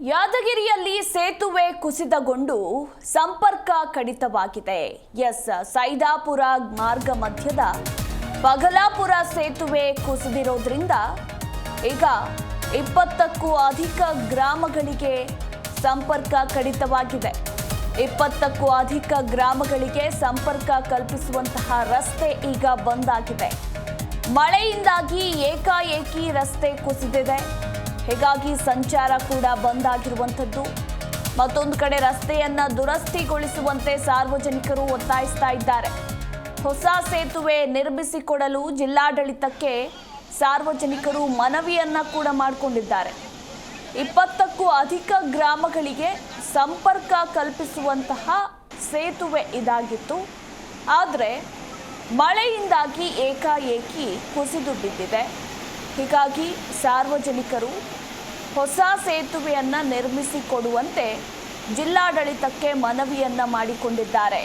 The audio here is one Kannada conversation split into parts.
ಯಾದಗಿರಿಯಲ್ಲಿ ಸೇತುವೆ ಕುಸಿತಗೊಂಡು ಸಂಪರ್ಕ ಕಡಿತವಾಗಿದೆ. ಎಸ್, ಸೈದಾಪುರ ಮಾರ್ಗ ಮಧ್ಯದ ಬಗಲಾಪುರ ಸೇತುವೆ ಕುಸಿದಿರೋದ್ರಿಂದ ಈಗ ಇಪ್ಪತ್ತಕ್ಕೂ ಅಧಿಕ ಗ್ರಾಮಗಳಿಗೆ ಸಂಪರ್ಕ ಕಡಿತವಾಗಿದೆ. ಇಪ್ಪತ್ತಕ್ಕೂ ಅಧಿಕ ಗ್ರಾಮಗಳಿಗೆ ಸಂಪರ್ಕ ಕಲ್ಪಿಸುವಂತಹ ರಸ್ತೆ ಈಗ ಬಂದ್ ಆಗಿದೆ. ಮಳೆಯಿಂದಾಗಿ ಏಕಾಏಕಿ ರಸ್ತೆ ಕುಸಿದಿದೆ. ಹೀಗಾಗಿ ಸಂಚಾರ ಕೂಡ ಬಂದ್ ಆಗಿರುವಂಥದ್ದು. ಮತ್ತೊಂದು ಕಡೆ ರಸ್ತೆಯನ್ನ ದುರಸ್ತಿಗೊಳಿಸುವಂತೆ ಸಾರ್ವಜನಿಕರು ಒತ್ತಾಯಿಸ್ತಾ ಇದ್ದಾರೆ. ಹೊಸ ಸೇತುವೆ ನಿರ್ಮಿಸಿಕೊಡಲು ಜಿಲ್ಲಾಡಳಿತಕ್ಕೆ ಸಾರ್ವಜನಿಕರು ಮನವಿಯನ್ನ ಕೂಡ ಮಾಡಿಕೊಂಡಿದ್ದಾರೆ. ಇಪ್ಪತ್ತಕ್ಕೂ ಅಧಿಕ ಗ್ರಾಮಗಳಿಗೆ ಸಂಪರ್ಕ ಕಲ್ಪಿಸುವಂತಹ ಸೇತುವೆ ಇದಾಗಿತ್ತು. ಆದರೆ ಮಳೆಯಿಂದಾಗಿ ಏಕಾಏಕಿ ಕುಸಿದು ಬಿದ್ದಿದೆ. ಹೀಗಾಗಿ ಸಾರ್ವಜನಿಕರು ಹೊಸ ಸೇತುವೆಯನ್ನ ನಿರ್ಮಿಸಿಕೊಡುವಂತೆ ಜಿಲ್ಲಾಡಳಿತಕ್ಕೆ ಮನವಿಯನ್ನ ಮಾಡಿಕೊಂಡಿದ್ದಾರೆ.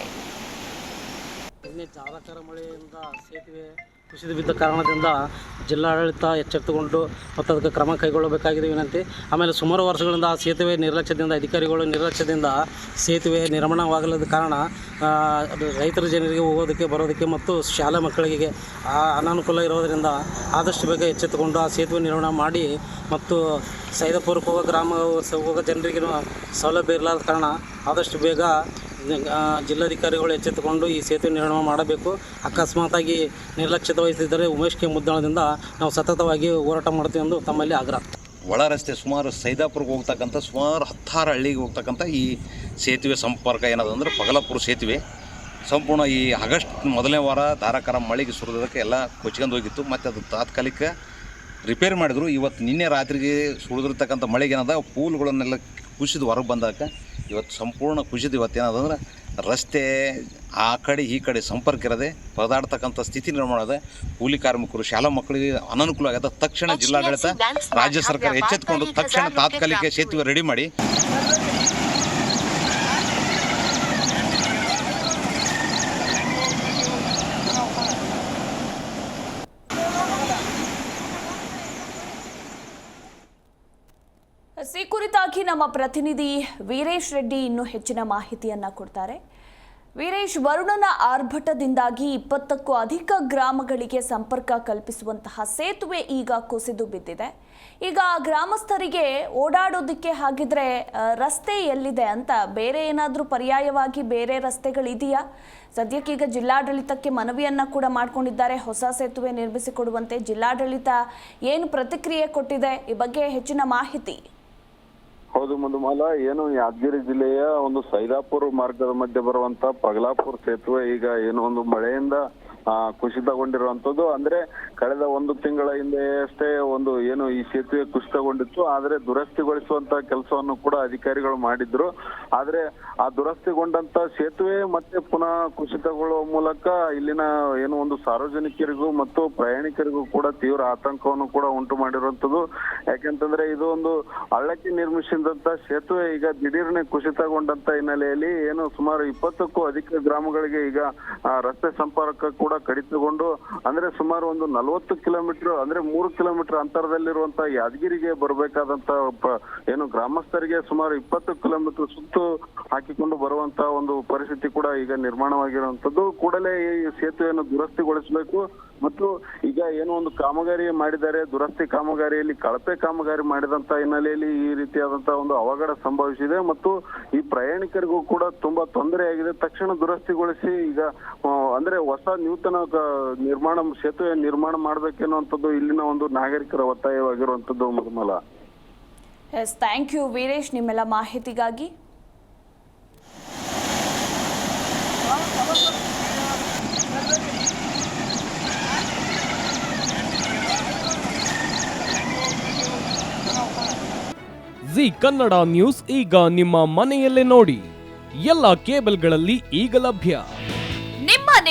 ಮಳೆಯಿಂದ ಸೇತುವೆ ಕುಸಿದು ಬಿದ್ದ ಕಾರಣದಿಂದ ಜಿಲ್ಲಾಡಳಿತ ಎಚ್ಚೆತ್ತುಕೊಂಡು ಮತ್ತು ಅದಕ್ಕೆ ಕ್ರಮ ಕೈಗೊಳ್ಳಬೇಕಾಗಿದೆ ವಿನಂತಿ. ಆಮೇಲೆ ಸುಮಾರು ವರ್ಷಗಳಿಂದ ಆ ಸೇತುವೆ ನಿರ್ಲಕ್ಷ್ಯದಿಂದ, ಅಧಿಕಾರಿಗಳು ನಿರ್ಲಕ್ಷ್ಯದಿಂದ ಸೇತುವೆ ನಿರ್ಮಾಣವಾಗಲದ ಕಾರಣ ರೈತರ ಜನರಿಗೆ ಹೋಗೋದಕ್ಕೆ, ಬರೋದಕ್ಕೆ ಮತ್ತು ಶಾಲಾ ಮಕ್ಕಳಿಗೆ ಆ ಅನಾನುಕೂಲ ಇರೋದರಿಂದ ಆದಷ್ಟು ಬೇಗ ಎಚ್ಚೆತ್ತುಕೊಂಡು ಆ ಸೇತುವೆ ನಿರ್ಮಾಣ ಮಾಡಿ ಮತ್ತು ಸೈದಾಪುರಕ್ಕೆ ಹೋಗೋ ಗ್ರಾಮ ಹೋಗೋ ಜನರಿಗೆ ಸೌಲಭ್ಯ ಇರಲಾದ ಕಾರಣ ಆದಷ್ಟು ಬೇಗ ಜಿಲ್ಲಾಧಿಕಾರಿಗಳು ಎಚ್ಚೆತ್ತುಕೊಂಡು ಈ ಸೇತುವೆ ನಿರ್ಮಾಣ ಮಾಡಬೇಕು. ಅಕಸ್ಮಾತಾಗಿ ನಿರ್ಲಕ್ಷ್ಯತೆ ವಹಿಸಿದರೆ ಉಮೇಶ್ ಕೆ. ಮುದ್ದಣದಿಂದ ನಾವು ಸತತವಾಗಿ ಹೋರಾಟ ಮಾಡ್ತೀವಿ ಎಂದು ತಮ್ಮಲ್ಲಿ ಆಗ್ರಹ. ಒಳ ರಸ್ತೆ ಸುಮಾರು ಸೈದಾಪುರಕ್ಕೆ ಹೋಗ್ತಕ್ಕಂಥ, ಸುಮಾರು ಹತ್ತಾರು ಹಳ್ಳಿಗೆ ಹೋಗ್ತಕ್ಕಂಥ ಈ ಸೇತುವೆ ಸಂಪರ್ಕ ಏನದಂದ್ರೆ ಪಗಲಪುರ ಸೇತುವೆ. ಸಂಪೂರ್ಣ ಈ ಆಗಸ್ಟ್ ಮೊದಲನೇ ವಾರ ಧಾರಾಕಾರ ಮಳೆಗೆ ಸುರಿದಕ್ಕೆ ಎಲ್ಲ ಕೊಚ್ಕೊಂಡು ಹೋಗಿತ್ತು. ಮತ್ತು ಅದು ತಾತ್ಕಾಲಿಕ ರಿಪೇರ್ ಮಾಡಿದ್ರು. ಇವತ್ತು ನಿನ್ನೆ ರಾತ್ರಿಗೆ ಸುಳಿದಿರ್ತಕ್ಕಂಥ ಮಳೆಗೆ ಏನದ, ಪೂಲ್ಗಳನ್ನೆಲ್ಲ ಕುಸಿದು ಹೊರಗೆ ಬಂದಾಗ ಇವತ್ತು ಸಂಪೂರ್ಣ ಕುಸಿದು ಇವತ್ತು ಏನಾದಂದ್ರೆ ರಸ್ತೆ ಆ ಕಡೆ ಈ ಕಡೆ ಸಂಪರ್ಕ ಇರದೆ ಪರದಾಡ್ತಕ್ಕಂಥ ಸ್ಥಿತಿ ನಿರ್ಮಾಣ ಇದೆ ಕೂಲಿ ಕಾರ್ಮಿಕರು ಶಾಲಾ ಮಕ್ಕಳಿಗೆ ಅನನುಕೂಲ ಆಗದ ತಕ್ಷಣ ಜಿಲ್ಲಾಡಳಿತ ರಾಜ್ಯ ಸರ್ಕಾರ ಎಚ್ಚೆತ್ತುಕೊಂಡು ತಕ್ಷಣ ತಾತ್ಕಾಲಿಕ ಸೇತುವೆ ರೆಡಿ ಮಾಡಿ. ಕುರಿತಾಗಿ ನಮ್ಮ ಪ್ರತಿನಿಧಿ ವೀರೇಶ್ ರೆಡ್ಡಿ ಇನ್ನೂ ಹೆಚ್ಚಿನ ಮಾಹಿತಿಯನ್ನ ಕೊಡ್ತಾರೆ. ವೀರೇಶ್, ವರುಣನ ಆರ್ಭಟದಿಂದಾಗಿ ಇಪ್ಪತ್ತಕ್ಕೂ ಅಧಿಕ ಗ್ರಾಮಗಳಿಗೆ ಸಂಪರ್ಕ ಕಲ್ಪಿಸುವಂತಹ ಸೇತುವೆ ಈಗ ಕುಸಿದು ಬಿದ್ದಿದೆ. ಈಗ ಗ್ರಾಮಸ್ಥರಿಗೆ ಓಡಾಡೋದಕ್ಕೆ ಹಾಗಿದ್ರೆ ರಸ್ತೆ ಎಲ್ಲಿದೆ ಅಂತ ಬೇರೆ ಏನಾದರೂ ಪರ್ಯಾಯವಾಗಿ ಬೇರೆ ರಸ್ತೆಗಳಿದೆಯಾ? ಸದ್ಯಕ್ಕೀಗ ಜಿಲ್ಲಾಡಳಿತಕ್ಕೆ ಮನವಿಯನ್ನು ಕೂಡ ಮಾಡಿಕೊಂಡಿದ್ದಾರೆ. ಹೊಸ ಸೇತುವೆ ನಿರ್ಮಿಸಿಕೊಡುವಂತೆ ಜಿಲ್ಲಾಡಳಿತ ಏನು ಪ್ರತಿಕ್ರಿಯೆ ಕೊಟ್ಟಿದೆ? ಈ ಬಗ್ಗೆ ಹೆಚ್ಚಿನ ಮಾಹಿತಿ ಹೌದು ಮಧುಮಾಲ, ಏನು ಯಾದಗಿರಿ ಜಿಲ್ಲೆಯ ಒಂದು ಸೈದಾಪುರ ಮಾರ್ಗದ ಮಧ್ಯೆ ಬರುವಂತ ಪಗಲಾಪುರ ಸೇತುವೆ ಈಗ ಏನು ಒಂದು ಮಳೆಯಿಂದ ಕುಸಿತಗೊಂಡಿರುವಂತದ್ದು ಅಂದ್ರೆ ಕಳೆದ ಒಂದು ತಿಂಗಳ ಹಿಂದೆ ಅಷ್ಟೇ ಒಂದು ಏನು ಈ ಸೇತುವೆ ಕುಸಿತಗೊಂಡಿತ್ತು. ಆದ್ರೆ ದುರಸ್ತಿಗೊಳಿಸುವಂತ ಕೆಲಸವನ್ನು ಕೂಡ ಅಧಿಕಾರಿಗಳು ಮಾಡಿದ್ರು. ಆದ್ರೆ ಆ ದುರಸ್ತಿಗೊಂಡಂತ ಸೇತುವೆ ಮತ್ತೆ ಪುನಃ ಕುಸಿತಗೊಳ್ಳುವ ಮೂಲಕ ಇಲ್ಲಿನ ಏನು ಒಂದು ಸಾರ್ವಜನಿಕರಿಗೂ ಮತ್ತು ಪ್ರಯಾಣಿಕರಿಗೂ ಕೂಡ ತೀವ್ರ ಆತಂಕವನ್ನು ಕೂಡ ಉಂಟು ಮಾಡಿರುವಂತದ್ದು ಯಾಕೆಂತಂದ್ರೆ ಇದು ಒಂದು ಹಳ್ಳಕ್ಕೆ ನಿರ್ಮಿಸಿದಂತ ಸೇತುವೆ, ಈಗ ದಿಢೀರ್ನೆ ಕುಸಿತಗೊಂಡಂತ ಹಿನ್ನೆಲೆಯಲ್ಲಿ ಏನು ಸುಮಾರು ಇಪ್ಪತ್ತಕ್ಕೂ ಅಧಿಕ ಗ್ರಾಮಗಳಿಗೆ ಈಗ ರಸ್ತೆ ಸಂಪರ್ಕ ಕೂಡ ಕಡಿತಗೊಂಡು, ಅಂದ್ರೆ ಸುಮಾರು ಒಂದು ನಲವತ್ತು ಕಿಲೋಮೀಟರ್, ಅಂದ್ರೆ ಮೂರು ಕಿಲೋಮೀಟರ್ ಅಂತರದಲ್ಲಿರುವಂತ ಯಾದಗಿರಿಗೆ ಬರಬೇಕಾದಂತ ಏನು ಗ್ರಾಮಸ್ಥರಿಗೆ ಸುಮಾರು ಇಪ್ಪತ್ತು ಕಿಲೋಮೀಟರ್ ಸುತ್ತು ಹಾಕಿಕೊಂಡು ಬರುವಂತ ಒಂದು ಪರಿಸ್ಥಿತಿ ಕೂಡ ಈಗ ನಿರ್ಮಾಣವಾಗಿರುವಂತದ್ದು ಕೂಡಲೇ ಈ ಸೇತುವೆಯನ್ನು ದುರಸ್ತಿಗೊಳಿಸಬೇಕು. ಮತ್ತು ಈಗ ಏನೋ ಒಂದು ಕಾಮಗಾರಿ ಮಾಡಿದ್ದಾರೆ. ದುರಸ್ತಿ ಕಾಮಗಾರಿಯಲ್ಲಿ ಕಳಪೆ ಕಾಮಗಾರಿ ಮಾಡಿದಂತ ಹಿನ್ನೆಲೆಯಲ್ಲಿ ಈ ರೀತಿಯಾದಂತ ಒಂದು ಅವಘಡ ಸಂಭವಿಸಿದೆ. ಮತ್ತು ಈ ಪ್ರಯಾಣಿಕರಿಗೂ ಕೂಡ ತುಂಬಾ ತೊಂದರೆ ಆಗಿದೆ. ತಕ್ಷಣ ದುರಸ್ತಿಗೊಳಿಸಿ ಈಗ ಅಂದ್ರೆ ಹೊಸ ನೂತನ ನಿರ್ಮಾಣ ಸೇತುವೆ ನಿರ್ಮಾಣ ಮಾಡ್ಬೇಕೆನ್ನುವಂಥದ್ದು ಇಲ್ಲಿನ ಒಂದು ನಾಗರಿಕರ ಒತ್ತಾಯವಾಗಿರುವಂಥದ್ದು ಮಧುಮಲ. ಎಸ್ ಥ್ಯಾಂಕ್ ಯು ವೀರೇಶ್ ನಿಮ್ಮೆಲ್ಲ ಮಾಹಿತಿಗಾಗಿ. ಜಿ ಕನ್ನಡ ನ್ಯೂಸ್ ಈಗ ನಿಮ್ಮ ಮನೆಯಲ್ಲೇ ನೋಡಿ. ಎಲ್ಲ ಕೇಬಲ್ಗಳಲ್ಲಿ ಈಗ ಲಭ್ಯ.